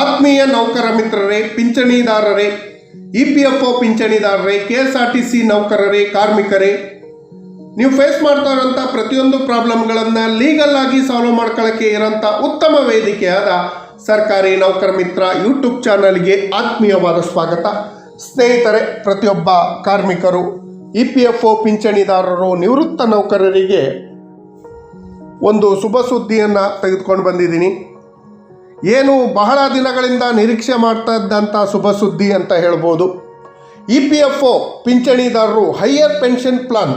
ಆತ್ಮೀಯ ನೌಕರ ಮಿತ್ರರೇ, ಪಿಂಚಣಿದಾರರೇ, E P F O ಪಿಂಚಣಿದಾರರೇ, K S R T C ನೌಕರರೇ, ಕಾರ್ಮಿಕರೇ, ನೀವು ಫೇಸ್ ಮಾಡ್ತಾ ಇರೋಂಥ ಪ್ರತಿಯೊಂದು ಪ್ರಾಬ್ಲಮ್ಗಳನ್ನು ಲೀಗಲ್ ಆಗಿ ಸಾಲ್ವ್ ಮಾಡ್ಕೊಳ್ಳೋಕ್ಕೆ ಇರೋಂಥ ಉತ್ತಮ ವೇದಿಕೆಯಾದ ಸರ್ಕಾರಿ ನೌಕರ ಮಿತ್ರ ಯೂಟ್ಯೂಬ್ ಚಾನಲ್ಗೆ ಆತ್ಮೀಯವಾದ ಸ್ವಾಗತ. ಸ್ನೇಹಿತರೆ, ಪ್ರತಿಯೊಬ್ಬ ಕಾರ್ಮಿಕರು, ಇ ಪಿ ಎಫ್ ಒ ಪಿಂಚಣಿದಾರರು, ನಿವೃತ್ತ ನೌಕರರಿಗೆ ಒಂದು ಶುಭ ಸುದ್ದಿಯನ್ನು ತೆಗೆದುಕೊಂಡು ಬಂದಿದ್ದೀನಿ. ಏನು ಬಹಳ ದಿನಗಳಿಂದ ನಿರೀಕ್ಷೆ ಮಾಡ್ತಾ ಇದ್ದಂಥ ಶುಭ ಸುದ್ದಿ ಅಂತ ಹೇಳ್ಬೋದು. ಇ ಪಿ ಎಫ್ ಒ ಪಿಂಚಣಿದಾರರು ಹೈಯರ್ ಪೆನ್ಷನ್ ಪ್ಲಾನ್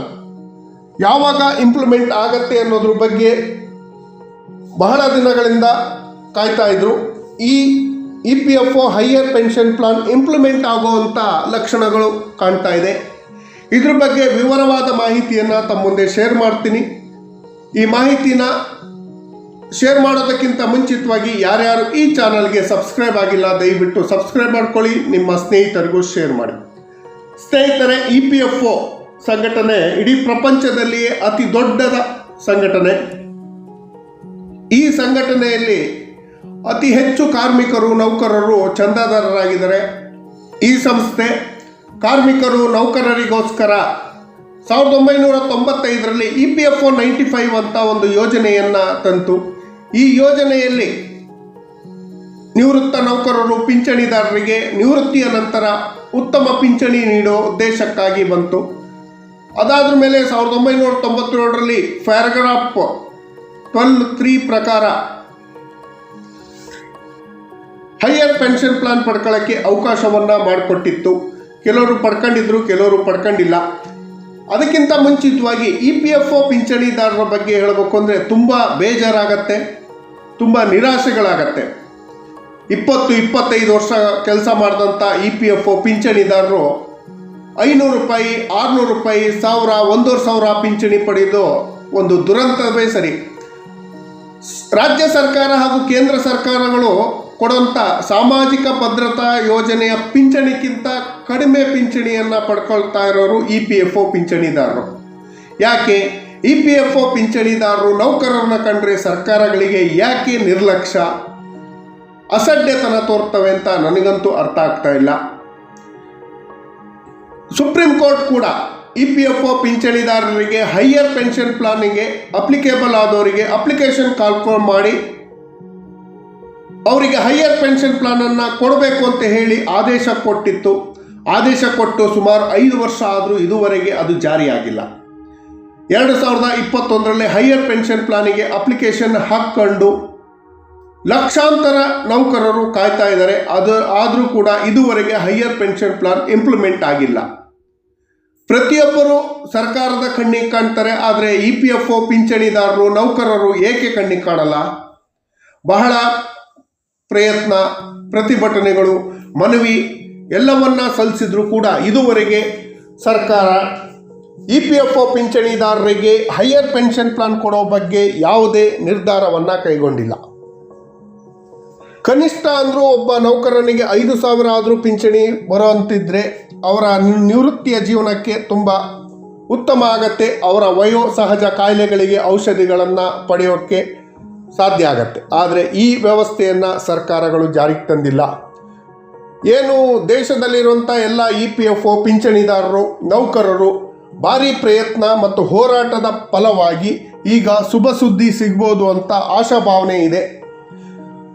ಯಾವಾಗ ಇಂಪ್ಲಿಮೆಂಟ್ ಆಗತ್ತೆ ಅನ್ನೋದ್ರ ಬಗ್ಗೆ ಬಹಳ ದಿನಗಳಿಂದ ಕಾಯ್ತಾ ಇದ್ರು. ಈ E P F O higher pension plan implement ಆಗುವಂಥ ಲಕ್ಷಣಗಳು ಕಾಣ್ತಾ ಇದೆ. ಇದ್ರ ಬಗ್ಗೆ ವಿವರವಾದ ಮಾಹಿತಿಯನ್ನು ತಮ್ಮ ಮುಂದೆ ಶೇರ್ ಮಾಡ್ತೀನಿ. ಈ ಮಾಹಿತಿನ ಶೇರ್ ಮಾಡೋದಕ್ಕಿಂತ ಮುಂಚಿತವಾಗಿ ಯಾರ್ಯಾರು ಈ ಚಾನಲ್ಗೆ ಸಬ್ಸ್ಕ್ರೈಬ್ ಆಗಿಲ್ಲ, ದಯವಿಟ್ಟು ಸಬ್ಸ್ಕ್ರೈಬ್ ಮಾಡ್ಕೊಳ್ಳಿ. ನಿಮ್ಮ ಸ್ನೇಹಿತರಿಗೂ ಶೇರ್ ಮಾಡಿ. ಸ್ನೇಹಿತರೆ ಇ ಪಿ ಎಫ್ ಒ ಸಂಘಟನೆ ಇಡೀ ಪ್ರಪಂಚದಲ್ಲಿಯೇ ಅತಿ ದೊಡ್ಡದ ಸಂಘಟನೆ. ಈ ಸಂಘಟನೆಯಲ್ಲಿ ಅತಿ ಹೆಚ್ಚು ಕಾರ್ಮಿಕರು, ನೌಕರರು ಚಂದಾದಾರರಾಗಿದ್ದಾರೆ. ಈ ಸಂಸ್ಥೆ ಕಾರ್ಮಿಕರು, ನೌಕರರಿಗೋಸ್ಕರ ಸಾವಿರದ ಒಂಬೈನೂರ ತೊಂಬತ್ತೈದರಲ್ಲಿ E P F O ninety five ಅಂತ ಒಂದು ಯೋಜನೆಯನ್ನು ತಂತು. ಈ ಯೋಜನೆಯಲ್ಲಿ ನಿವೃತ್ತ ನೌಕರರು ಪಿಂಚಣಿದಾರರಿಗೆ ನಿವೃತ್ತಿಯ ನಂತರ ಉತ್ತಮ ಪಿಂಚಣಿ ನೀಡೋ ಉದ್ದೇಶಕ್ಕಾಗಿ ಬಂತು. ಅದಾದ ಮೇಲೆ ಸಾವಿರದ ಒಂಬೈನೂರ ತೊಂಬತ್ತೇಳರಲ್ಲಿ ಪ್ಯಾರಾಗ್ರಾಫ್ ಟ್ವೆಲ್ ತ್ರೀ ಪ್ರಕಾರ ಹೈಯರ್ ಪೆನ್ಷನ್ ಪ್ಲಾನ್ ಪಡ್ಕೊಳ್ಳೋಕ್ಕೆ ಅವಕಾಶವನ್ನು ಮಾಡಿಕೊಟ್ಟಿತ್ತು. ಕೆಲವರು ಪಡ್ಕೊಂಡಿದ್ರು, ಕೆಲವರು ಪಡ್ಕೊಂಡಿಲ್ಲ. ಅದಕ್ಕಿಂತ ಮುಂಚಿತವಾಗಿ ಇ ಪಿ ಎಫ್ ಒ ಪಿಂಚಣಿದಾರರ ಬಗ್ಗೆ ಹೇಳಬೇಕು ಅಂದರೆ ತುಂಬ ಬೇಜಾರಾಗತ್ತೆ. ತುಂಬ ನಿರಾಶೆಗಳಾಗತ್ತೆ. ಇಪ್ಪತ್ತು, ಇಪ್ಪತ್ತೈದು ವರ್ಷ ಕೆಲಸ ಮಾಡಿದಂಥ ಇ ಪಿ ಎಫ್ ಒ ಪಿಂಚಣಿದಾರರು ಐನೂರು ರೂಪಾಯಿ, ಆರುನೂರು ರೂಪಾಯಿ, ಸಾವಿರ, ಒಂದೂವರೆ ಸಾವಿರ ಪಿಂಚಣಿ ಪಡೆಯೋದು ಒಂದು ದುರಂತವೇ ಸರಿ. ರಾಜ್ಯ ಸರ್ಕಾರ ಹಾಗೂ ಕೇಂದ್ರ ಸರ್ಕಾರಗಳು ಕೊಡುವಂಥ ಸಾಮಾಜಿಕ ಭದ್ರತಾ ಯೋಜನೆಯ ಪಿಂಚಣಿಗಿಂತ ಕಡಿಮೆ ಪಿಂಚಣಿಯನ್ನು ಪಡ್ಕೊಳ್ತಾ ಇರೋರು ಇ ಪಿ ಎಫ್ ಒ ಪಿಂಚಣಿದಾರರು. ಯಾಕೆ? ಇ ಪಿ ಎಫ್ ಒ ಪಿಂಚಣಿದಾರರು ನೌಕರರನ್ನ ಕಂಡ್ರೆ ಸರ್ಕಾರಗಳಿಗೆ ಯಾಕೆ ನಿರ್ಲಕ್ಷ್ಯ? ಅಸಡ್ಡೆತನ ತೋರ್ತವೆ ಅಂತ ನನಗಂತೂ ಅರ್ಥ ಆಗ್ತಾ ಇಲ್ಲ. ಸುಪ್ರೀಂ ಕೋರ್ಟ್ ಕೂಡ ಇ ಪಿ ಎಫ್ ಒ ಪಿಂಚಣಿದಾರರಿಗೆ ಹೈಯರ್ ಪೆನ್ಷನ್ ಪ್ಲಾನಿಗೆ ಅಪ್ಲಿಕೇಬಲ್ ಆದವರಿಗೆ ಅಪ್ಲಿಕೇಶನ್ ಕಾಲ್ ಮಾಡಿ ಅವರಿಗೆ ಹೈಯರ್ ಪೆನ್ಷನ್ ಪ್ಲಾನನ್ನು ಕೊಡಬೇಕು ಅಂತ ಹೇಳಿ ಆದೇಶ ಕೊಟ್ಟಿತ್ತು. ಆದೇಶ ಕೊಟ್ಟು ಸುಮಾರು ಐದು ವರ್ಷ ಆದರೂ ಇದುವರೆಗೆ ಅದು ಜಾರಿಯಾಗಿಲ್ಲ. ಎರಡು ಸಾವಿರದ ಇಪ್ಪತ್ತೊಂದರಲ್ಲಿ ಹೈಯರ್ ಪೆನ್ಷನ್ ಪ್ಲಾನಿಗೆ ಅಪ್ಲಿಕೇಶನ್ ಹಾಕ್ಕೊಂಡು ಲಕ್ಷಾಂತರ ನೌಕರರು ಕಾಯ್ತಾ ಇದ್ದಾರೆ. ಅದು, ಆದರೂ ಕೂಡ ಇದುವರೆಗೆ ಹೈಯರ್ ಪೆನ್ಷನ್ ಪ್ಲಾನ್ ಇಂಪ್ಲಿಮೆಂಟ್ ಆಗಿಲ್ಲ. ಪ್ರತಿಯೊಬ್ಬರು ಸರ್ಕಾರದ ಕಣ್ಣಿಗೆ ಕಾಣ್ತಾರೆ, ಆದರೆ ಇ ಪಿ ಎಫ್ ಒ ಪಿಂಚಣಿದಾರರು, ನೌಕರರು ಏಕೆ ಕಣ್ಣಿಗೆ ಕಾಣಲ್ಲ? ಬಹಳ ಪ್ರಯತ್ನ, ಪ್ರತಿಭಟನೆಗಳು, ಮನವಿ ಎಲ್ಲವನ್ನ ಸಲ್ಲಿಸಿದ್ರು ಕೂಡ ಇದುವರೆಗೆ ಸರ್ಕಾರ ಇ ಪಿ ಎಫ್ ಒ ಪಿಂಚಣಿದಾರರಿಗೆ ಹೈಯರ್ ಪೆನ್ಷನ್ ಪ್ಲಾನ್ ಕೊಡೋ ಬಗ್ಗೆ ಯಾವುದೇ ನಿರ್ಧಾರವನ್ನು ಕೈಗೊಂಡಿಲ್ಲ. ಕನಿಷ್ಠ ಅಂದರೂ ಒಬ್ಬ ನೌಕರನಿಗೆ ಐದು ಸಾವಿರ ಆದರೂ ಪಿಂಚಣಿ ಬರುವಂತಿದ್ದರೆ ಅವರ ನಿವೃತ್ತಿಯ ಜೀವನಕ್ಕೆ ತುಂಬ ಉತ್ತಮ ಆಗತ್ತೆ. ಅವರ ವಯೋ ಸಹಜ ಕಾಯಿಲೆಗಳಿಗೆ ಔಷಧಿಗಳನ್ನು ಪಡೆಯೋಕ್ಕೆ ಸಾಧ್ಯ ಆಗತ್ತೆ. ಆದರೆ ಈ ವ್ಯವಸ್ಥೆಯನ್ನು ಸರ್ಕಾರಗಳು ಜಾರಿಗೆ ತಂದಿಲ್ಲ. ಏನು ದೇಶದಲ್ಲಿರುವಂಥ ಎಲ್ಲ ಇ ಪಿ ಎಫ್ ಒ ಪಿಂಚಣಿದಾರರು, ನೌಕರರು ಭಾರಿ ಪ್ರಯತ್ನ ಮತ್ತು ಹೋರಾಟದ ಫಲವಾಗಿ ಈಗ ಶುಭ ಸುದ್ದಿ ಸಿಗ್ಬೋದು ಅಂತ ಆಶಾಭಾವನೆ ಇದೆ.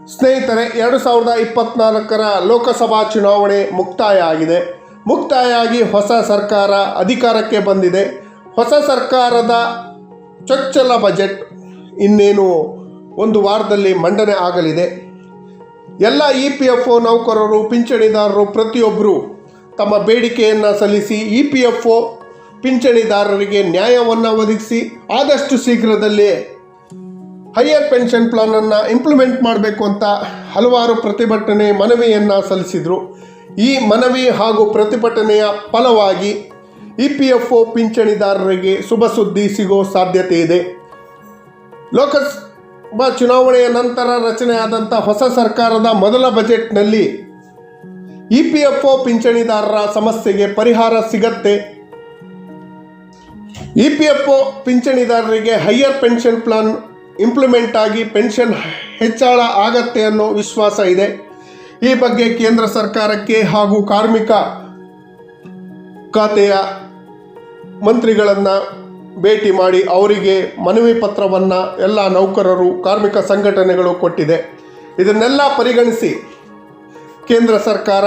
ಸ್ನೇಹಿತರೆ, ಎರಡು ಸಾವಿರದ ಇಪ್ಪತ್ನಾಲ್ಕರ ಲೋಕಸಭಾ ಚುನಾವಣೆ ಮುಕ್ತಾಯ ಆಗಿದೆ. ಮುಕ್ತಾಯ ಆಗಿ ಹೊಸ ಸರ್ಕಾರ ಅಧಿಕಾರಕ್ಕೆ ಬಂದಿದೆ. ಹೊಸ ಸರ್ಕಾರದ ಚೊಚ್ಚಲ ಬಜೆಟ್ ಇನ್ನೇನು ಒಂದು ವಾರದಲ್ಲಿ ಮಂಡನೆ ಆಗಲಿದೆ. ಎಲ್ಲ ಇ ಪಿ ಎಫ್ ಒ ನೌಕರರು, ಪಿಂಚಣಿದಾರರು ಪ್ರತಿಯೊಬ್ಬರು ತಮ್ಮ ಬೇಡಿಕೆಯನ್ನು ಸಲ್ಲಿಸಿ ಇ ಪಿ ಎಫ್ ಒ ಪಿಂಚಣಿದಾರರಿಗೆ ನ್ಯಾಯವನ್ನು ಒದಗಿಸಿ ಆದಷ್ಟು ಶೀಘ್ರದಲ್ಲೇ ಹೈಯರ್ ಪೆನ್ಷನ್ ಪ್ಲಾನನ್ನು ಇಂಪ್ಲಿಮೆಂಟ್ ಮಾಡಬೇಕು ಅಂತ ಹಲವಾರು ಪ್ರತಿಭಟನೆ ಮನವಿಯನ್ನು ಸಲ್ಲಿಸಿದರು. ಈ ಮನವಿ ಹಾಗೂ ಪ್ರತಿಭಟನೆಯ ಫಲವಾಗಿ ಇ ಪಿ ಎಫ್ ಒ ಪಿಂಚಣಿದಾರರಿಗೆ ಶುಭ ಸುದ್ದಿ ಸಿಗೋ ಸಾಧ್ಯತೆ ಇದೆ. ಲೋಕಸಭಾ ಚುನಾವಣೆಯ ನಂತರ ರಚನೆಯಾದಂಥ ಹೊಸ ಸರ್ಕಾರದ ಮೊದಲ ಬಜೆಟ್ನಲ್ಲಿ ಇ ಪಿ ಎಫ್ ಒ ಪಿಂಚಣಿದಾರರ ಸಮಸ್ಯೆಗೆ ಪರಿಹಾರ ಸಿಗತ್ತೆ. ಇ ಪಿ ಎಫ್ ಒ ಪಿಂಚಣಿದಾರರಿಗೆ ಹೈಯರ್ ಪೆನ್ಷನ್ ಪ್ಲಾನ್ ಇಂಪ್ಲಿಮೆಂಟ್ ಆಗಿ ಪೆನ್ಷನ್ ಹೆಚ್ಚಳ ಆಗತ್ತೆ ಅನ್ನೋ ವಿಶ್ವಾಸ ಇದೆ. ಈ ಬಗ್ಗೆ ಕೇಂದ್ರ ಸರ್ಕಾರಕ್ಕೆ ಹಾಗೂ ಕಾರ್ಮಿಕ ಖಾತೆಯ ಮಂತ್ರಿಗಳನ್ನು ಭೇಟಿ ಮಾಡಿ ಅವರಿಗೆ ಮನವಿ ಪತ್ರವನ್ನು ಎಲ್ಲ ನೌಕರರು, ಕಾರ್ಮಿಕ ಸಂಘಟನೆಗಳು ಕೊಟ್ಟಿದೆ. ಇದನ್ನೆಲ್ಲ ಪರಿಗಣಿಸಿ ಕೇಂದ್ರ ಸರ್ಕಾರ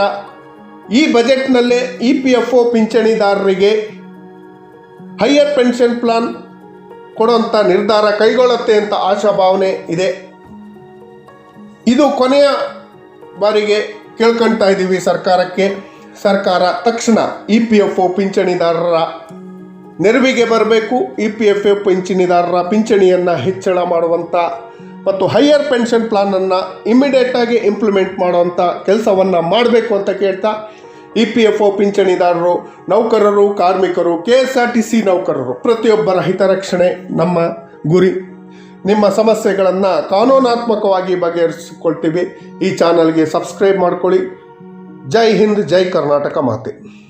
ಈ ಬಜೆಟ್ನಲ್ಲೇ ಇ ಪಿ ಎಫ್ ಒ ಪಿಂಚಣಿದಾರರಿಗೆ ಹೈಯರ್ ಪೆನ್ಷನ್ ಪ್ಲಾನ್ ಕೊಡುವಂಥ ನಿರ್ಧಾರ ಕೈಗೊಳ್ಳುತ್ತೆ ಅಂತ ಆಶಾಭಾವನೆ ಇದೆ. ಇದು ಕೊನೆಯ ಬಾರಿಗೆ ಕೇಳ್ಕೊಳ್ತಾ ಇದ್ದೀವಿ ಸರ್ಕಾರಕ್ಕೆ. ಸರ್ಕಾರ ತಕ್ಷಣ ಇ ಪಿ ಎಫ್ ಒ ಪಿಂಚಣಿದಾರರ ನೆರವಿಗೆ ಬರಬೇಕು. ಇ ಪಿ ಎಫ್ ಎಫ್ ಪಿಂಚಣಿದಾರರ ಪಿಂಚಣಿಯನ್ನು ಹೆಚ್ಚಳ ಮಾಡುವಂಥ ಮತ್ತು ಹೈಯರ್ ಪೆನ್ಷನ್ ಪ್ಲಾನನ್ನು ಇಮ್ಮಿಡಿಯೇಟಾಗಿ ಇಂಪ್ಲಿಮೆಂಟ್ ಮಾಡುವಂಥ ಕೆಲಸವನ್ನು ಮಾಡಬೇಕು ಅಂತ ಕೇಳ್ತಾ ಇ ಪಿ ಎಫ್ ಒ ಪಿಂಚಣಿದಾರರು, ನೌಕರರು, ಕಾರ್ಮಿಕರು, K S R T C ನೌಕರರು ಪ್ರತಿಯೊಬ್ಬರ ಹಿತರಕ್ಷಣೆ ನಮ್ಮ ಗುರಿ. ನಿಮ್ಮ ಸಮಸ್ಯೆಗಳನ್ನು ಕಾನೂನಾತ್ಮಕವಾಗಿ ಬಗೆಹರಿಸಿಕೊಳ್ತೀವಿ. ಈ ಚಾನಲ್ಗೆ ಸಬ್ಸ್ಕ್ರೈಬ್ ಮಾಡ್ಕೊಳ್ಳಿ. ಜೈ ಹಿಂದ್, ಜೈ ಕರ್ನಾಟಕ ಮಾತೆ.